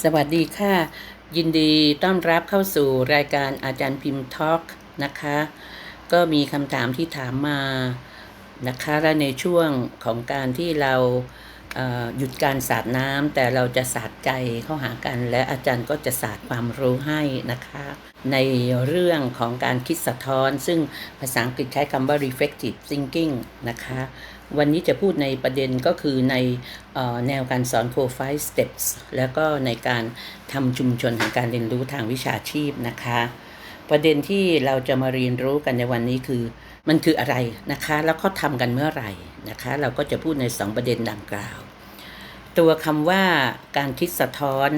สวัสดีค่ะ ยินดีต้อนรับเข้าสู่รายการอาจารย์พิมพ์ทอล์กนะคะ ก็มีคำถามที่ถามมานะคะและในช่วงของการที่เรา หยุดการสาดน้ำแต่เราจะสาดใจเข้าหากัน และอาจารย์ก็จะสาดความรู้ให้นะคะ ในเรื่องของการคิดสะท้อน ซึ่งภาษาอังกฤษใช้คำว่า reflective thinking นะคะ วันนี้จะพูดในประเด็นก็คือในแนวการสอน Core Five Steps แล้วก็ในการทำชุมชนแห่งการเรียนรู้ทางวิชาชีพนะคะ ประเด็นที่เราจะมาเรียนรู้กันในวันนี้คือ มันคืออะไรนะคะ แล้วเขาทำกันเมื่อไหร่นะคะ เราก็จะพูดใน 2 ประเด็นดังกล่าว ตัวคำว่าการคิดสะท้อน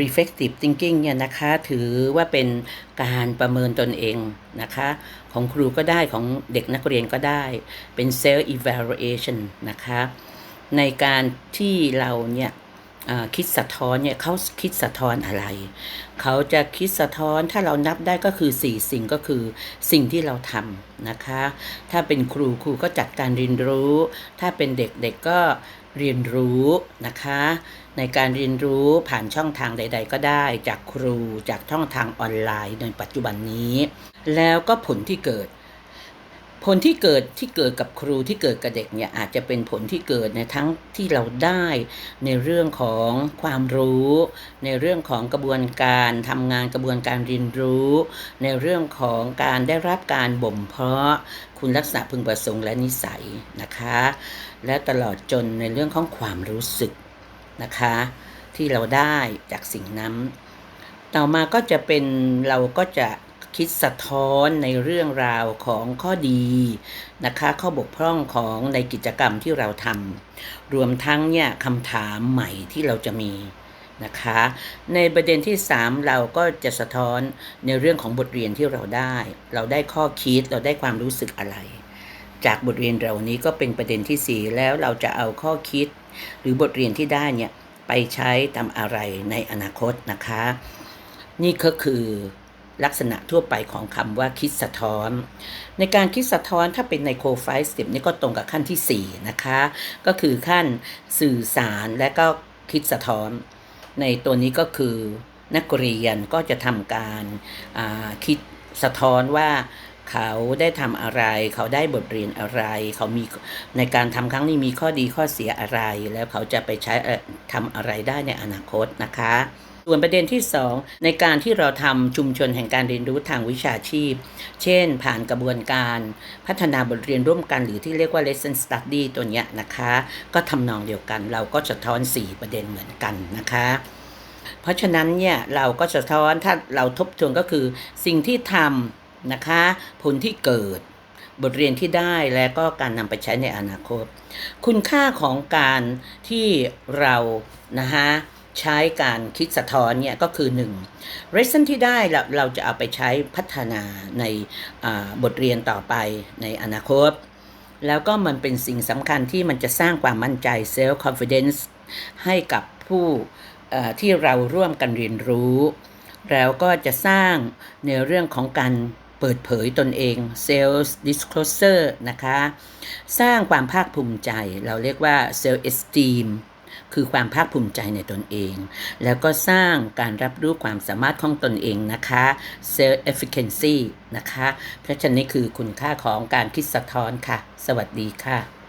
reflective thinking เนี่ยนะคะถือว่าเป็นการประเมินตนเองนะคะ ของครูก็ได้ของเด็กนักเรียนก็ได้เป็น self evaluation นะคะ ในการที่เราเนี่ย คิดสะท้อนเนี่ยเขาคิดสะท้อนอะไร เขาจะคิดสะท้อนถ้าเรานับได้ก็คือ 4 สิ่งก็คือสิ่งที่เราทำนะคะ ถ้าเป็นครูครูก็จัดการเรียนรู้ ถ้าเป็นเด็กเด็กก็เรียนรู้นะคะ ในการเรียนรู้ผ่านช่องทางใด ๆ ก็ได้จากครูจากช่องทางออนไลน์ในปัจจุบันนี้ แล้วก็ผลที่เกิด ผลที่เกิดที่เกิดกับครูที่เกิดกับเด็กเนี่ยอาจจะเป็นผลที่เกิดในทั้งที่เราได้ในเรื่องของความรู้ ในเรื่องของกระบวนการทำงานกระบวนการเรียนรู้ ในเรื่องของการได้รับการบ่มเพาะคุณลักษณะพึงประสงค์และนิสัยนะคะ และตลอดจนในเรื่องของความรู้สึกนะคะ ที่เราได้จากสิ่งนั้น ต่อมาก็จะเป็นเราก็จะ คิดสะท้อนในเรื่องราวของข้อดีนะคะข้อบกพร่องของในกิจกรรมที่เราทำรวมทั้งเนี่ยคำถามใหม่ที่เราจะมีนะคะในประเด็นที่ 3 เราก็จะสะท้อนในเรื่องของบทเรียนที่เราได้ เราได้ข้อคิดเราได้ความรู้สึกอะไร จากบทเรียนเหล่านี้ก็เป็นประเด็นที่ 4 แล้วเราจะเอาข้อคิด หรือบทเรียนที่ได้เนี่ยไปใช้ทำอะไรในอนาคตนะคะ นี่ก็คือ ลักษณะทั่วไปของคำว่าคิดสะท้อน ในการคิดสะท้อนถ้าเป็นในโคไฟสต็ปนี่ก็ตรงกับขั้นที่ 4 นะคะ ก็คือขั้นสื่อสารและก็คิดสะท้อน ในตัวนี้ก็คือนักเรียนก็จะทำการาคิดสะท้อนว่าเขาได้ทำอะไร เขาได้บทเรียนอะไร เขามีในการทำครั้งนี้มีข้อดีข้อเสียอะไร แล้วเขาจะไปใช้ทำอะไรได้ในอนาคตนะคะ ส่วนประเด็นที่ 2 ในการที่เราทำชุมชนแห่งการเรียนรู้ทางวิชาชีพ เช่น ผ่านกระบวนการพัฒนาบทเรียนร่วมกันหรือที่เรียกว่า lesson study ตัวเนี้ยนะคะ ก็ทำนองเดียวกัน เราก็สะท้อน 4 ประเด็นเหมือนกันนะคะเพราะฉะนั้นเนี่ยเราก็สะท้อนถ้าเราทบทวนก็คือสิ่งที่ทำนะคะ ผลที่เกิด บทเรียนที่ได้และก็การนำไปใช้ในอนาคต คุณค่าของการที่เรานะฮะ ใช้การคิดสะท้อนเนี่ยก็คือ 1. lesson ที่ได้เราเราจะเอาไปใช้พัฒนาในบทเรียนต่อไปในอนาคต แล้วก็มันเป็นสิ่งสำคัญที่มันจะสร้างความมั่นใจ self confidence ให้กับผู้ที่เราร่วมกันเรียนรู้ แล้วก็จะสร้างในเรื่องของการเปิดเผยตนเอง self disclosure นะคะ สร้างความภาคภูมิใจ เราเรียกว่า self esteem คือความภาคภูมิใจในตนเอง แล้วก็สร้างการรับรู้ความสามารถของตนเองนะคะ self efficacy นะคะ เพราะฉะนั้นนี่คือคุณค่าของการคิดสะท้อนค่ะ สวัสดีค่ะ